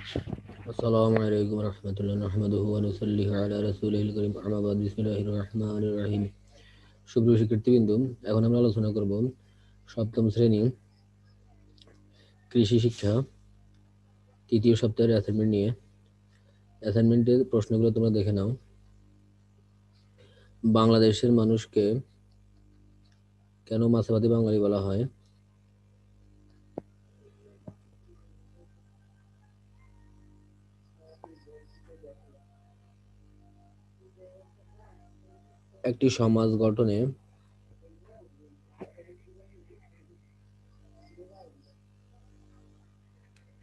السلام عليكم ورحمة الله نحمده ونصلي على رسوله الكريم أما بعد بسم الله الرحمن الرحيم সুপ্রিয় শিক্ষার্থীবৃন্দ এখন আমরা আলোচনা করব সপ্তম শ্রেণী কৃষি শিক্ষা তৃতীয় সপ্তাহের অ্যাসাইনমেন্ট নিয়ে অ্যাসাইনমেন্টের প্রশ্নগুলো তোমরা দেখে নাও বাংলাদেশের মানুষকে কেন মাছাবাদী বাঙালি বলা হয় একটি সমাজ গঠনে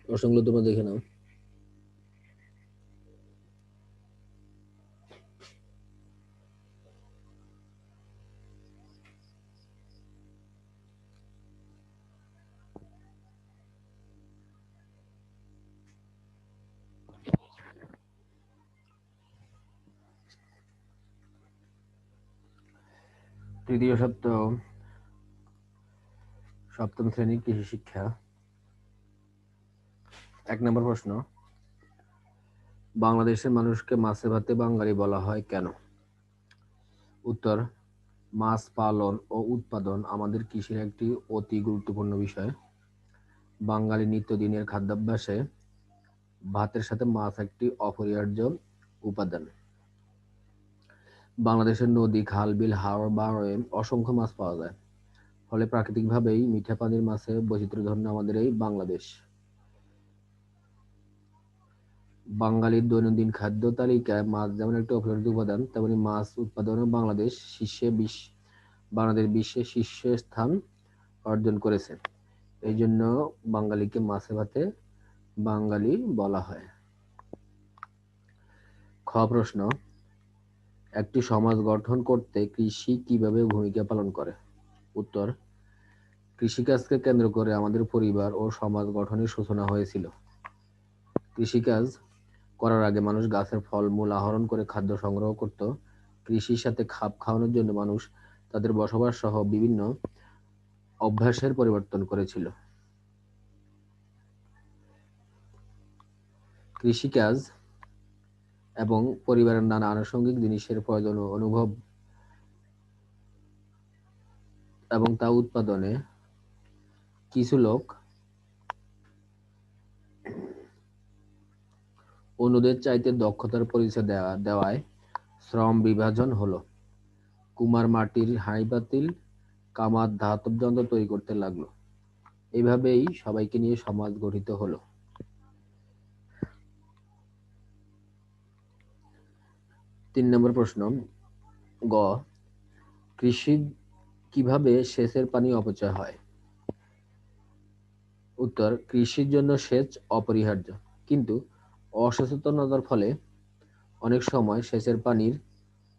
প্রসঙ্গগুলো তোমরা দেখে নাও। তৃতীয় সপ্তাহ সপ্তম শ্রেণির কৃষি শিক্ষা। এক নম্বর প্রশ্ন, বাংলাদেশের মানুষকে মাছে ভাতে বাঙালি বলা হয় কেন? উত্তর, মাছ পালন ও উৎপাদন আমাদের কৃষির একটি অতি গুরুত্বপূর্ণ বিষয়। বাঙালি নিত্যদিনের খাদ্যাভ্যাসে ভাতের সাথে মাছ একটি অপরিহার্য উপাদান। বাংলাদেশের নদী, খাল, বিল হাওড় বারোয় অসংখ্য মাছ পাওয়া যায়। ফলে প্রাকৃতিকভাবেই মিঠা পানির মাছে বৈচিত্র্যধন্য আমাদের এই বাংলাদেশ। বাঙালির দৈনন্দিন খাদ্য তালিকায় মাছ যেমন একটি অপরিহার্য উপাদান, তেমনি মাছ উৎপাদনে বাংলাদেশ শীর্ষে বিশ্ব বাংলাদেশ বিশ্বে শীর্ষ স্থান অর্জন করেছে। এই জন্য বাঙালিকে মাছে ভাতে বাঙালি বলা হয়। খ প্রশ্ন একটি সমাজ গঠন করতে কৃষি কীভাবে ভূমিকা পালন করে? উত্তর, কৃষিকাজকে কেন্দ্র করে আমাদের পরিবার ও সমাজ গঠনের সূচনা হয়েছিল। কৃষিকাজ করার আগে মানুষ গাছের ফলমূল আহরণ করে খাদ্য সংগ্রহ করত। কৃষির সাথে খাপ খাওয়ানোর জন্য মানুষ তাদের বসবাস সহ বিভিন্ন অভ্যাসের পরিবর্তন করেছিল। কৃষিকাজ এবং পরিবারের নানা আনুষঙ্গিক জিনিসের প্রয়োজন অনুভব এবং তা উৎপাদনে কিছু লোক অন্যদের চাইতে দক্ষতার পরিচয় দেওয়া দেওয়ায় শ্রম বিভাজন হলো। কুমার মাটির হাঁড়ি বাতিল, কামার ধাতব যন্ত্র তৈরি করতে লাগল। এভাবেই সবাইকে নিয়ে সমাজ গঠিত হলো। তিন নম্বর প্রশ্ন, গ, কৃষি কীভাবে সেচের পানি অপচয় হয়? উত্তর, কৃষির জন্য সেচ অপরিহার্য, কিন্তু অসচেতনতার ফলে অনেক সময় সেচের পানির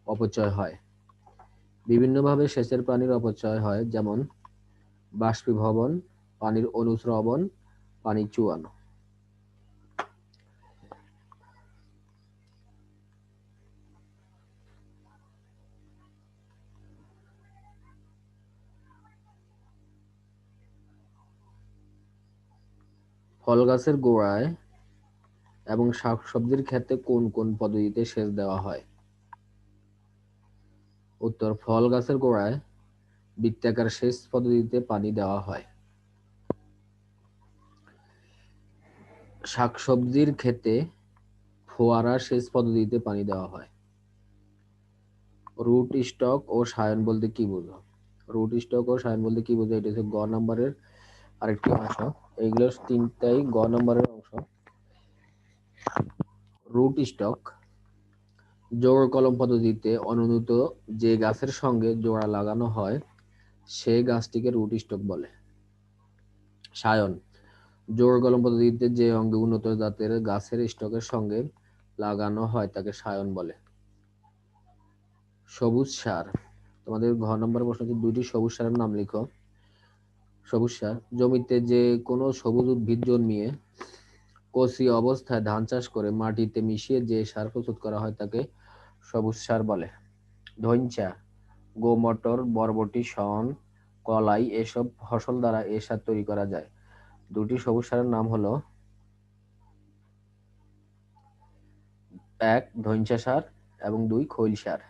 অপচয় হয়। বিভিন্নভাবে সেচের পানির অপচয় হয়, যেমন বাষ্পীভবন, পানির অনুস্রবণ, পানি চুয়ানো। ফল গাছের গোড়ায় এবং শাকসবজির ক্ষেত্রে কোন কোন পদ্ধতিতে সেচ দেওয়া হয়? উত্তর, ফল গাছের গোড়ায় বৃত্তাকার সেচ পদ্ধতিতে পানি দেওয়া হয়। শাকসবজির ক্ষেত্রে ফোয়ারা সেচ পদ্ধতিতে পানি দেওয়া হয়। রুট স্টক ও সায়ন বলতে কি বোঝো? রুট স্টক ও সায়ন বলতে কি বোঝো? এটা হচ্ছে গ নাম্বারের আরেকটি অংশ। এইগুলো তিনটাই গ নম্বরের অংশ। রুট স্টক, জোড় কলম পদ্ধতিতে অনুন্নত যে গাছের সঙ্গে জোড়া লাগানো হয়, সে গাছটিকে রুট স্টক বলে। সায়ন, জোড় কলম পদ্ধতিতে যে অঙ্গে উন্নত জাতের গাছের স্টকের সঙ্গে লাগানো হয়, তাকে সায়ন বলে। সবুজ সার, তোমাদের ঘ নম্বর প্রশ্ন দুইটি সবুজ সারের নাম লিখো। সবুজ সার জমিতে যে কোনো সবুজ উদ্ভিদ জন্মিয়ে কচি অবস্থায় ধান চাষ করে মাটিতে মিশিয়ে যে সার প্রস্তুত করা হয় তাকে সবুজ সার বলে। ধইঞ্চা গোমটর, বরবটি, শন, কলাই এসব ফসল দ্বারা এ সার তৈরি করা যায়। দুটি সবুজ সারের নাম হলো এক ধৈঞ্চা সার এবং দুই খৈল সার।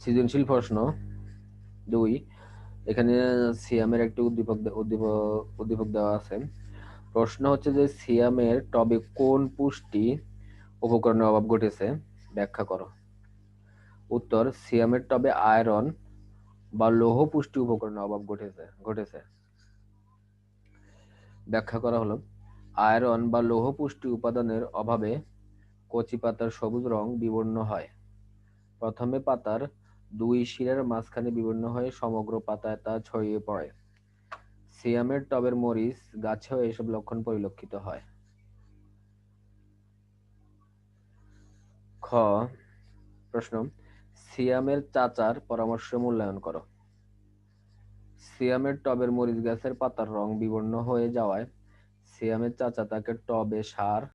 সৃজনশীল প্রশ্ন দুই। এখানে সিয়ামের একটি উদ্দীপক উদ্দীপক দেওয়া আছে। প্রশ্ন হচ্ছে যে সিয়ামের টবে কোন পুষ্টি উপকরণের অভাব ঘটেছে? ব্যাখ্যা করো। উত্তর, সিয়ামের টবে আয়রন বা লৌহ পুষ্টি উপকরণের অভাব ঘটেছে ঘটেছে। ব্যাখ্যা করা হলো, আয়রন বা লৌহ পুষ্টি উপাদানের অভাবে কচি পাতার সবুজ রং বিবর্ণ হয়। প্রথমে পাতার দুই শিরার মাঝখানে বিবর্ণ হয়ে সমগ্র পাতায় তা ছড়িয়ে পড়ে। সিয়ামের টবের মরিচ গাছেও এসব লক্ষণ পরিলক্ষিত হয়। খ, প্রশ্ন, সিয়ামের চাচার পরামর্শ মূল্যায়ন করো। সিয়ামের টবের মরিচ গাছের পাতার রং বিবর্ণ হয়ে যাওয়ায় সিয়ামের চাচা তাকে টবে সার